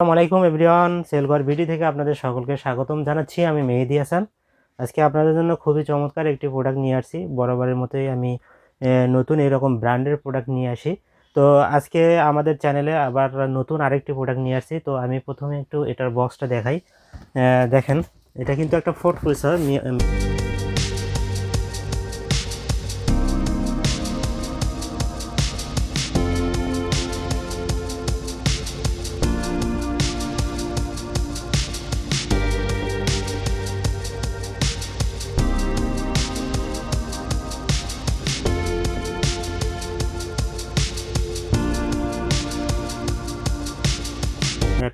আসসালামু আলাইকুম everyone সেলগর BD থেকে আপনাদের সকলকে স্বাগতম জানাচ্ছি। আমি মেহেদি হাসান। আজকে আপনাদের জন্য খুবই চমৎকার একটি প্রোডাক্ট নিয়ে আসছি। বরাবরের মতোই আমি নতুন এরকম ব্র্যান্ডের প্রোডাক্ট নিয়ে আসি। তো আজকে আমাদের চ্যানেলে আবার নতুন আরেকটি প্রোডাক্ট নিয়ে আসছি। তো আমি প্রথমে একটু এটার বক্সটা দেখাই। দেখেন, এটা কিন্তু একটা ফোর্ট প্রসেসর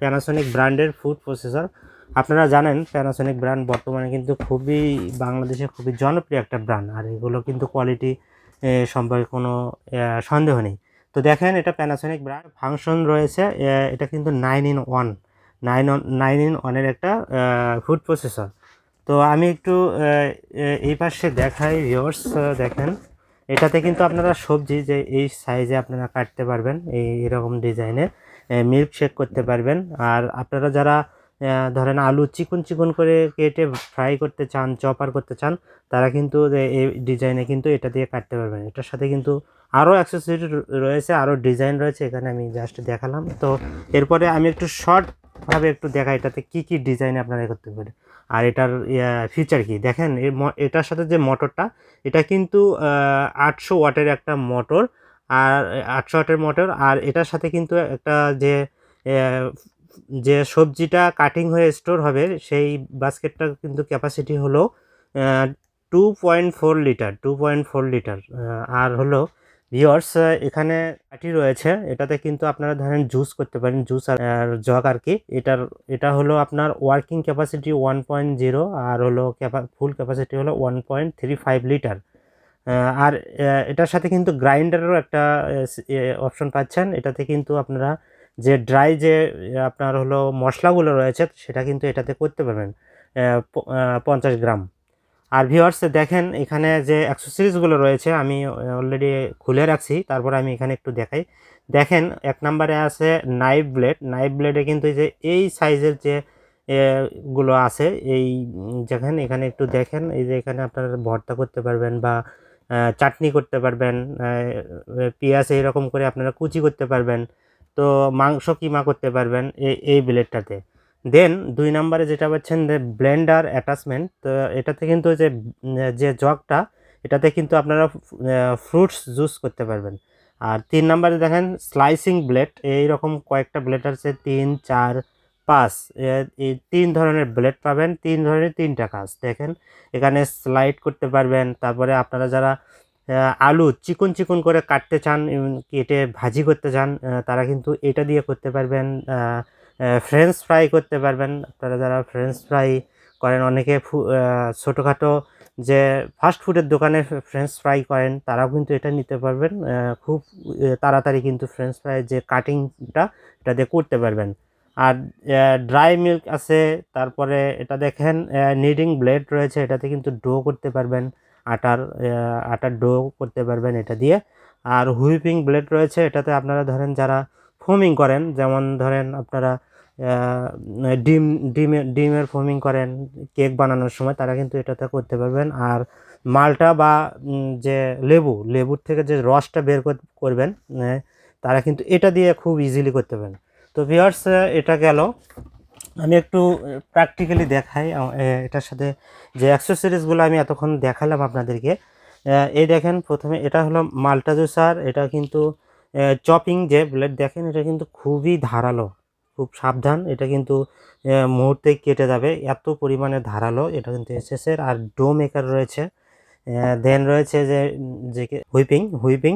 প্যানাসোনিক ব্র্যান্ডের ফুড প্রসেসর আপনারা জানেন প্যানাসোনিক ব্র্যান্ড বর্তমানে কিন্তু খুবই বাংলাদেশে খুবই জনপ্রিয় একটা ব্র্যান্ড আর এগুলো কিন্তু কোয়ালিটি সম্পর্কে কোনো সন্দেহ নেই। তো দেখেন, এটা প্যানাসোনিক ব্র্যান্ড ফাংশন রয়েছে এটা কিন্তু nine in one nine nine in ওয়ানের একটা ফুড প্রসেসর তো আমি একটু এই পাশে দেখাই ভিওর্স দেখেন। এটাতে কিন্তু আপনারা সবজি যে, এই সাইজে আপনারা কাটতে পারবেন, এই এরকম ডিজাইনের মিল্ক শেক করতে পারবেন। আর আপনারা যারা ধরেন আলু চিকন চিকন করে কেটে ফ্রাই করতে চান চপার করতে চান, তারা কিন্তু এই ডিজাইনে কিন্তু এটা দিয়ে কাটতে পারবেন। এটার সাথে কিন্তু আরও অ্যাক্সেসরি রয়েছে আরও ডিজাইন রয়েছে, এখানে আমি জাস্ট দেখালাম। তো এরপরে আমি একটু শর্টভাবে একটু দেখাই, এটাতে কী কী ডিজাইন আপনারা করতে পারেন। আর এটার ফিচার কি? দেখেন এটার সাথে যে মোটরটা এটা কিন্তু আটশো ওয়াটের একটা মোটর আর আটশো ওয়াটের মোটর আর এটার সাথে কিন্তু একটা যে যে সবজিটা কাটিং হয়ে স্টোর হবে, সেই বাস্কেটটার কিন্তু ক্যাপাসিটি হলো two point four litre two point four litre আর হলো ভিওর্স এখানে কাঠি রয়েছে। এটাতে কিন্তু আপনারা ধরেন জুস করতে পারেন জুস আর জগ আর কি। এটার, এটা হলো আপনার working capacity one point zero আর হলো ফুল ক্যাপাসিটি হলো one point three five litre আর এটার সাথে কিন্তু গ্রাইন্ডারেরও একটা অপশন পাচ্ছেন। এটাতে কিন্তু আপনারা যে ড্রাই যে আপনার হলো মশলাগুলো রয়েছে, সেটা কিন্তু এটাতে করতে পারবেন পঞ্চাশ গ্রাম। আর ভিওয়ার্স দেখেন এখানে যে অ্যাক্সেসরিজগুলো রয়েছে, আমি অলরেডি খুলে রাখছি, তারপর আমি এখানে একটু দেখাই। দেখেন, এক নম্বরে আছে নাইফ ব্লেড নাইফ ব্লেডে কিন্তু যে, এই সাইজের যে গুলো আছে, এই যেখানে এখানে একটু দেখেন, এই যে এখানে আপনারা ভর্তা করতে পারবেন বা চাটনি করতে পারবেন পেঁয়াজ এইরকম করে আপনারা কুচি করতে পারবেন, তো মাংস কিমা করতে পারবেন এই এই ব্লেডটাতে। দেন দুই নম্বরে যেটা পাচ্ছেন ব্লেন্ডার অ্যাটাচমেন্ট, তো এটাতে কিন্তু যে যে জগটা, এটাতে কিন্তু আপনারা ফ্রুটস জুস করতে পারবেন। আর তিন নম্বরে দেখেন, স্লাইসিং ব্লেড, এইরকম কয়েকটা ব্লেড আছে, তিন, চার এ- এই তিন ধরনের ব্লেড পাবেন, তিন ধরনের তিনটা কাজ। দেখেন, এখানে স্লাইড করতে পারবেন, তারপরে আপনারা যারা আলু চিকন চিকন করে কাটতে চান কেটে ভাজি করতে চান তারা কিন্তু এটা দিয়ে করতে পারবেন ফ্রেঞ্চ ফ্রাই করতে পারবেন। আপনারা যারা ফ্রেঞ্চ ফ্রাই করেন, অনেকে ছোটোখাটো যে ফাস্ট ফুডের দোকানে ফ্রেঞ্চ ফ্রাই করেন, তারাও কিন্তু এটা নিতে পারবেন খুব তাড়াতাড়ি কিন্তু ফ্রেঞ্চ ফ্রাই যে কাটিংটা এটা দিয়ে করতে পারবেন। আর ড্রাই মিল্ক আছে, তারপরে এটা দেখেন নিডিং ব্লেড রয়েছে, এটাতে কিন্তু ডো করতে পারবেন, আটার আটার ডো করতে পারবেন এটা দিয়ে। আর হুইপিং ব্লেড রয়েছে, এটাতে আপনারা ধরেন যারা ফোমিং করেন, যেমন ধরেন আপনারা ডিম ডিমের ডিমের ফোমিং করেন কেক বানানোর সময়, তারা কিন্তু এটাতে করতে পারবেন। আর মালটা বা যে লেবু, লেবুর থেকে যে রসটা বের কর- করবেন তারা কিন্তু এটা দিয়ে খুব ইজিলি করতে পারেন তো ভিওর্স এটা গেল। আমি একটু প্র্যাকটিক্যালি দেখাই এটার সাথে যে অ্যাক্সেসরিজগুলো আমি এতক্ষণ দেখালাম আপনাদেরকে। এই দেখেন প্রথমে এটা হলো মাল্টা জুসার এটা কিন্তু চপিং যে ব্লেড দেখেন এটা কিন্তু খুবই ধারালো খুব সাবধান এটা কিন্তু আহ, মুহূর্তেই কেটে যাবে এত পরিমাণে ধারালো এটা কিন্তু এসএসের আর ডো মেকার রয়েছে। দেন রয়েছে যে যে হুইপিং হুইপিং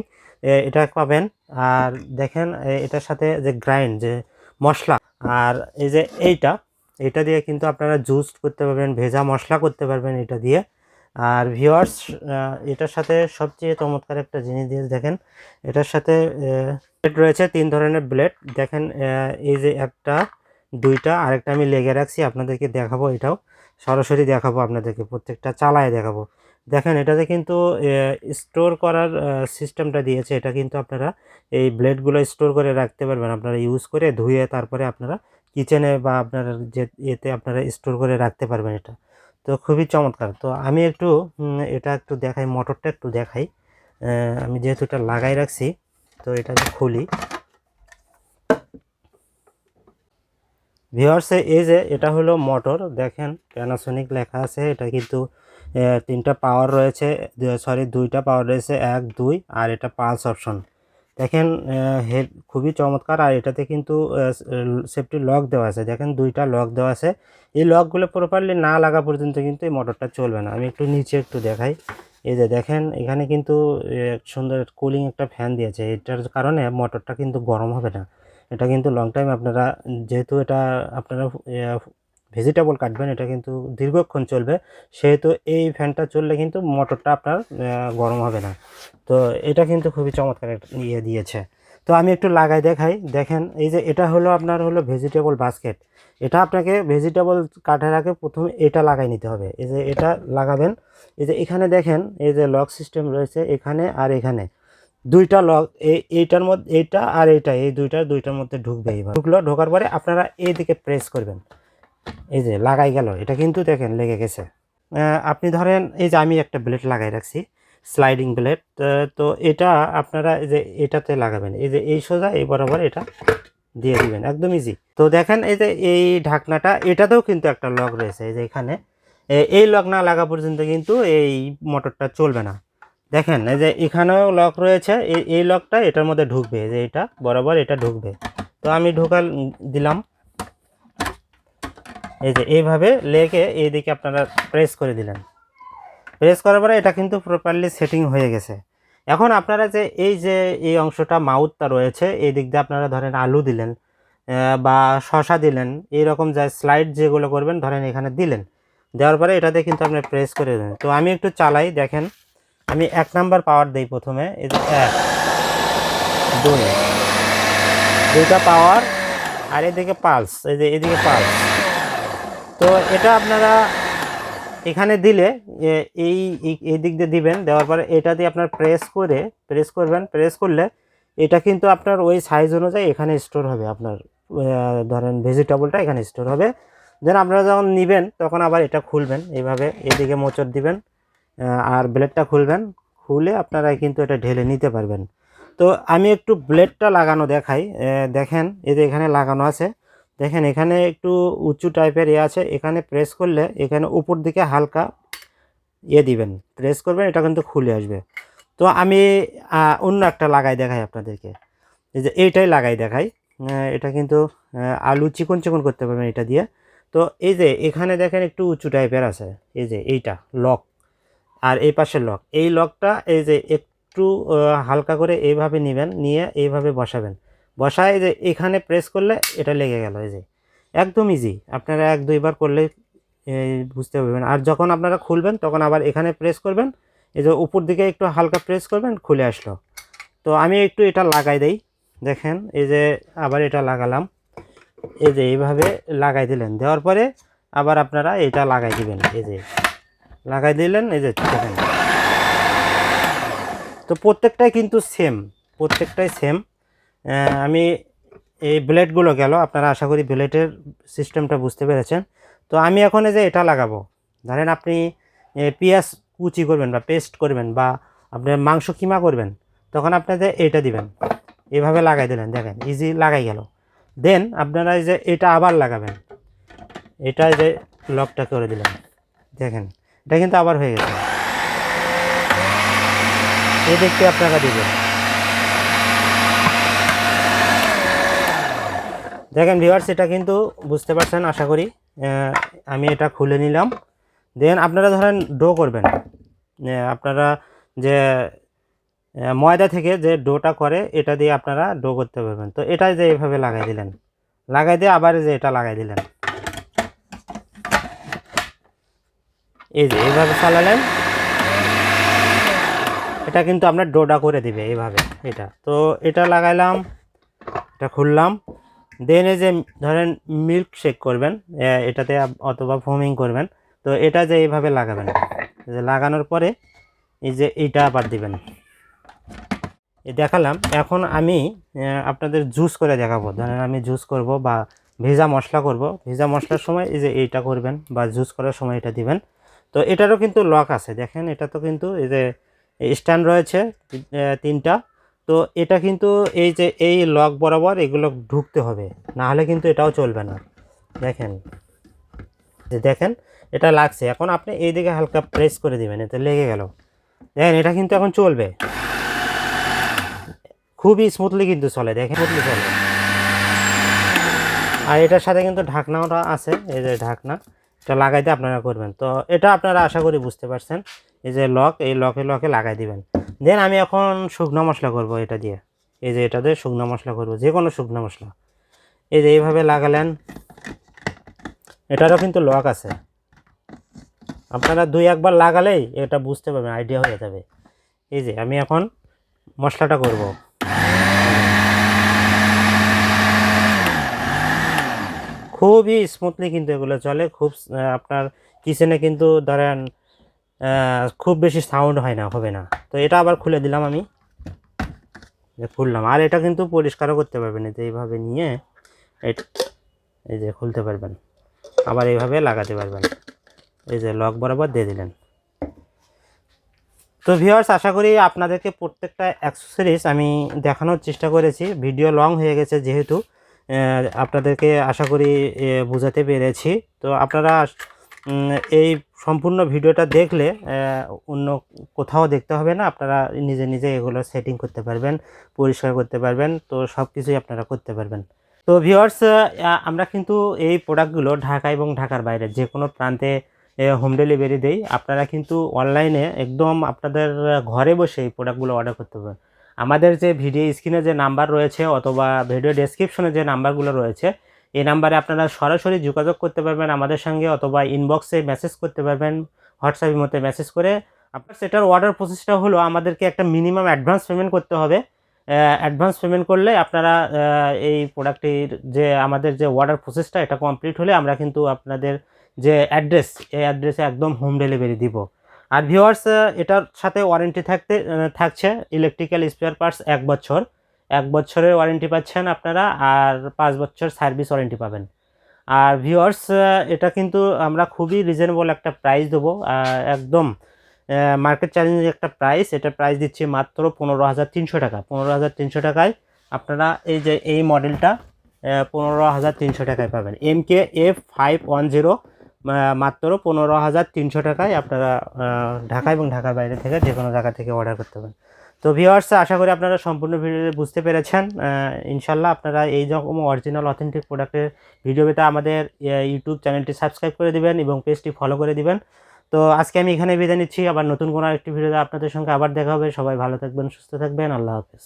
এটা পাবেন। আর দেখেন এটার সাথে যে গ্রাইন্ড, যে মশলা, আর এই যে এইটা এটা দিয়ে কিন্তু আপনারা জুস করতে পারবেন, ভেজা মশলা করতে পারবেন এটা দিয়ে। আর ভিওয়ার্স এটার সাথে সবচেয়ে চমৎকার একটা জিনিস দিয়ে দেখেন, এটার সাথে ব্লেড রয়েছে তিন ধরনের ব্লেড দেখেন এই যে একটা, দুইটা, আরেকটা আমি লেগে রাখছি, আপনাদেরকে দেখাবো এটাও। সরাসরি দেখাবো আপনাদেরকে, প্রত্যেকটা চালায় দেখাবো। দেখেন, এটাতে কিন্তু স্টোর করার সিস্টেমটা দিয়েছে। এটা কিন্তু আপনারা এই ব্লেডগুলো স্টোর করে রাখতে পারবেন। আপনারা ইউজ করে ধুয়ে তারপরে আপনারা কিচেনে বা আপনার যে এতে আপনারা স্টোর করে রাখতে পারবেন এটা। তো খুবই চমৎকার। তো আমি একটু এটা একটু দেখাই মোটরটা একটু দেখাই। আমি যেহেতু এটা লাগাই রাখছি, তো এটা খুলি। ভিওয়ার্সে এই যে এটা হলো মোটর দেখেন প্যানাসোনিক লেখা আছে। এটা কিন্তু তিনটা পাওয়ার রয়েছে সরি দুইটা পাওয়ার রয়েছে, এক, দুই, আর এটা পালস অপশন দেখেন হেড খুবই চমৎকার, আর এটাতে কিন্তু সেফটি লক দেওয়া আছে। দেখেন, দুইটা লক দেওয়া আছে। এই লকগুলো প্রপারলি না লাগা পর্যন্ত কিন্তু এই মোটরটা চলবে না। আমি একটু নিচে একটু দেখাই। এই যে দেখেন, এখানে কিন্তু সুন্দর কুলিং একটা ফ্যান দিয়েছে। এটার কারণে মোটরটা কিন্তু গরম হবে না। এটা কিন্তু লং টাইম আপনারা, যেহেতু এটা আপনারা ভেজিটেবল কাটবেন, এটা কিন্তু দীর্ঘক্ষণ চলবে। সেহেতু এই ফ্যানটা চললে কিন্তু মোটরটা আপনার গরম হবে না। তো এটা কিন্তু খুবই চমৎকার ইয়ে দিয়েছে। তো আমি একটু লাগাই দেখাই। দেখেন, এই যে এটা হলো আপনার হলো ভেজিটেবল বাস্কেট এটা আপনাকে ভেজিটেবল কাটার আগে প্রথমে এটা লাগাই নিতে হবে। এই যে এটা লাগাবেন। এই যে এখানে দেখেন, এই যে লক সিস্টেম রয়েছে এখানে আর এখানে। দুইটা লক এই এইটার মধ্যে, এইটা আর এইটা, এই দুইটার দুইটার মধ্যে ঢুকবে এইবার। ঢুকলো, ঢোকার পরে আপনারা এই দিকে প্রেস করবেন। এই যে লাগাই গেল, এটা কিন্তু দেখেন লেগে গেছে। আপনি ধরেন এই যে আমি একটা ব্লেড লাগাই রাখছি স্লাইডিং ব্লেড তো এটা আপনারা এই যে এটাতে লাগাবেন, এই যে এই সোজা, এই বরাবর এটা দিয়ে দিবেন, একদম ইজি তো দেখেন এই যে এই ঢাকনাটা, এটাতেও কিন্তু একটা লক রয়েছে, এই যে এখানে। এই লক না লাগা পর্যন্ত কিন্তু এই মোটরটা চলবে না। দেখেন এই যে এখানেও লক রয়েছে এই এই লকটা এটার মধ্যে ঢুকবে যে এটা বরাবর এটা ঢুকবে। তো আমি ঢোকাল দিলাম এই যে এইভাবে লেগে এইদিকে আপনারা প্রেস করে দিলেন। প্রেস করার পরে এটা কিন্তু প্রপারলি সেটিং হয়ে গেছে। এখন আপনারা যে এই যে এই অংশটা মাউথটা রয়েছে, এই দিক দিয়ে আপনারা ধরেন আলু দিলেন বা শশা দিলেন, এইরকম যা স্লাইড যেগুলো করবেন ধরেন এখানে দিলেন। দেওয়ার পরে এটাতে কিন্তু আপনি প্রেস করে দেবেন তো আমি একটু চালাই, দেখেন। আমি এক নাম্বার পাওয়ার দিই প্রথমে, এই যে এক, দুই, দুইটা পাওয়ার আর এদিকে পালস এই যে এদিকে পালস তো এটা আপনারা এখানে দিলে এই, এই- দিক দিয়ে দিবেন, দেওয়ার পরে এটা দিয়ে আপনার প্রেস করে প্রেস করবেন প্রেস করলে এটা কিন্তু আপনার ওই সাইজ অনুযায়ী এখানে স্টোর হবে আপনার ধরেন ভেজিটেবলটা এখানে স্টোর হবে। দেন আপনারা যখন নেবেন, তখন আবার এটা খুলবেন, এইভাবে এদিকে মোচড় দিবেন আর ব্লেডটা খুলবেন, খুলে আপনারা কিন্তু এটা ঢেলে নিতে পারবেন। তো আমি একটু ব্লেডটা লাগানো দেখাই দেখেন, এই যে এখানে লাগানো আছে। দেখেন এখানে একটু উঁচু টাইপের ইয়ে আছে, এখানে প্রেস করলে এখানে উপর দিকে হালকা ইয়ে দিবেন প্রেস করবেন, এটা কিন্তু খুলে আসবে। তো আমি অন্য একটা লাগাই দেখাই আপনাদেরকে। এই যে এইটাই লাগাই দেখাই এটা কিন্তু আলু চিকন চিকন করতে পারবেন এটা দিয়ে। তো এই যে এখানে দেখেন একটু উঁচু টাইপের আছে, এই যে এইটা, লক। আর এই পাশের লক, এই লকটা এই যে একটু হালকা করে এইভাবে নেবেন, নিয়ে এইভাবে বসাবেন। বসায় যে এখানে প্রেস করলে এটা লেগে গেল, এই যে। একদম ইজি আপনারা এক দুইবার করলে বুঝতে পারবেন। আর যখন আপনারা খুলবেন, তখন আবার এখানে প্রেস করবেন। এই যে উপর দিকে একটু হালকা প্রেস করবেন, খুলে আসলো। তো আমি একটু এটা লাগাই দেই। দেখেন, এই যে আবার এটা লাগালাম। এই যে এইভাবে লাগাই দিলেন। দেওয়ার পরে আবার আপনারা এটা লাগাই দিবেন, এই যে। লাগাই দিলেন, এই যে দেখেন। তো প্রত্যেকটাই কিন্তু সেম প্রত্যেকটাই সেম আমি এই ব্লেডগুলো গেল, আপনারা আশা করি ব্লেডের সিস্টেমটা বুঝতে পেরেছেন। তো আমি এখন যে এটা লাগাবো, ধরেন আপনি পেঁয়াজ কুচি করবেন বা পেস্ট করবেন বা আপনি মাংস কিমা করবেন, তখন আপনাদের এটা দিবেন, এভাবে লাগাই দিলেন, দেখেন ইজি লাগাই গেল। দেন আপনারা এই যে এটা আবার লাগাবেন, এটা যে লকটা করে দিলেন, দেখেন, এটা কিন্তু আবার হয়ে গেছে। দেখতে আপনারা দিবেন। দেখেন ভিউয়ার্স এটা কিন্তু বুঝতে পারছেন, আশা করি আমি এটা খুলে নিলাম। দেন আপনারা ধরেন ডো করবেন। আপনারা যে ময়দা থেকে যে ডোটা করে, এটা দিয়ে আপনারা ডো করতে পারবেন। তো এটা যে এইভাবে লাগাই দিলেন, লাগাই দিয়ে আবার যে এটা লাগাই দিলেন। এই যে, এইভাবে চালালেন। এটা কিন্তু আপনার ডোটা করে দিবে, এইভাবে, এটা। তো এটা লাগাইলাম, এটা খুললাম। দেন এই যে ধরেন মিল্ক শেক করবেন এটাতে অথবা ফোমিং করবেন, তো এটা যে এইভাবে লাগাবেন, যে লাগানোর পরে এই যে এইটা আবার দিবেন। দেখালাম, এখন আমি আপনাদের জুস করে দেখাবো। ধরেন আমি জুস করব বা ভেজা মশলা করব, ভেজা মশলার সময় এই যে এইটা করবেন বা জুস করার সময় এটা দিবেন। তো এটারও কিন্তু লক আছে, দেখেন, এটা তো কিন্তু এই যে স্ট্যান্ড রয়েছে তিনটা। তো এটা কিন্তু এই যে এই লক বরাবর এগুলো ঢুকতে হবে। না হলে কিন্তু এটাও চলবে না। দেখেন। যে দেখেন, এটা লাগছে। এখন আপনি এই দিকে হালকা প্রেস করে দিবেন, এতে লেগে গেল। দেখেন, এটা কিন্তু এখন চলবে। খুবই স্মুথলি কিন্তু চলে, দেখেন স্মুথলি চলে। আর এটার সাথে কিন্তু ঢাকনাটা আছে, এই যে ঢাকনা। এটা লাগাইতে আপনারা করবেন। তো এটা আপনারা আশা করি বুঝতে পারছেন। এই যে লক, এই লকে লকে লাগাই দিবেন। দেন আমি এখন শুকনো মশলা করব এটা দিয়ে। এই যে এটা দিয়ে শুকনো মশলা করব যে কোনো শুকনো মশলা। এই যে এইভাবে লাগালেন। এটারও কিন্তু লক আছে। আপনারা দুই একবার লাগালেই এটা বুঝতে পারবেন, আইডিয়া হয়ে যাবে। এই যে আমি এখন মশলাটা করব। খুবই স্মুথলি কিন্তু এগুলো চলে। খুব আপনার কিচেনে কিন্তু ধরেন খুব বেশি সাউন্ড হয় না, হবে না। তো এটা আবার খুলে দিলাম আমি। খুললাম। আর এটা কিন্তু পরিষ্কারও করতে পারবেন যে এইভাবে নিয়ে। এই- যে খুলতে পারবেন। আবার এইভাবে লাগাতে পারবেন। এই যে লক বরাবর দিয়ে দিলেন। তো ভিউয়ার্স আশা করি আপনাদেরকে প্রত্যেকটা অ্যাক্সেসরিজ আমি দেখানোর চেষ্টা করেছি। ভিডিও লং হয়ে গেছে যেহেতু। আপনাদেরকে আশা করি বোঝাতে পেরেছি। তো আপনারা এই সম্পূর্ণ ভিডিওটা দেখলে অন্য কোথাও দেখতে হবে না। আপনারা নিজে নিজে এগুলো সেটিং করতে পারবেন, পরিষ্কার করতে পারবেন। তো সব কিছুই আপনারা করতে পারবেন। তো ভিউয়ার্স আমরা কিন্তু এই প্রোডাক্টগুলো ঢাকা এবং ঢাকার বাইরে যে কোনো প্রান্তে হোম ডেলিভারি দেই। আপনারা কিন্তু অনলাইনে একদম আপনাদের ঘরে বসে এই প্রোডাক্টগুলো অর্ডার করতে পারবেন। আমাদের যে ভিডিও স্ক্রিনে যে নাম্বার রয়েছে অথবা ভিডিও ডেসক্রিপশনে যে নাম্বারগুলো রয়েছে, এই নাম্বারে আপনারা সরাসরি যোগাযোগ করতে পারবেন আমাদের সঙ্গে অথবা ইনবক্সে মেসেজ করতে পারবেন হোয়াটসঅ্যাপের মধ্যে মেসেজ করে। আপনার সেটার অর্ডার প্রসেসটা হলো আমাদেরকে একটা মিনিমাম অ্যাডভান্স পেমেন্ট করতে হবে। অ্যাডভান্স পেমেন্ট করলে আপনারা এই প্রোডাক্টটির যে আমাদের যে অর্ডার প্রসেসটা এটা কমপ্লিট হলে আমরা কিন্তু আপনাদের যে অ্যাড্রেস এই অ্যাড্রেসে একদম হোম ডেলিভারি দিব। আর ভিওয়ার্স এটার সাথে ওয়ারেন্টি থাকতে থাকছে ইলেকট্রিক্যাল স্পেয়ার পার্টস এক বছর। এক বছরের ওয়ারেন্টি পাচ্ছেন আপনারা আর পাঁচ বছর সার্ভিস ওয়ারেন্টি পাবেন। আর ভিওয়ার্স এটা কিন্তু আমরা খুবই রিজনেবল একটা প্রাইস দেবো। একদম মার্কেট চ্যালেঞ্জ একটা প্রাইস এটা প্রাইস দিচ্ছি মাত্র পনেরো হাজার তিনশো টাকা। পনেরো হাজার তিনশো টাকায় আপনারা এই যে, এই মডেলটা পনেরো হাজার তিনশো টাকায় পাবেন। M K F five one zero মাত্র পনেরো হাজার তিনশো টাকায় আপনারা ঢাকা এবং ঢাকার বাইরে থেকে যে কোনো জায়গা থেকে অর্ডার করতে পারেন। তো ভিওয়ার্স আশা করি আপনারা সম্পূর্ণ ভিডিও বুঝতে পেরেছেন। ইনশাল্লাহ আপনারা এই রকম অরিজিনাল অথেন্টিক প্রোডাক্টের ভিডিও পেতে আমাদের ইউটিউব চ্যানেলটি সাবস্ক্রাইব করে দিবেন এবং পেজটি ফলো করে দিবেন। তো আজকে আমি এখানে বিদায় নিচ্ছি। আবার নতুন কোনো একটি ভিডিওতে আপনাদের সঙ্গে আবার দেখা হবে। সবাই ভালো থাকবেন, সুস্থ থাকবেন। আল্লাহ হাফেজ।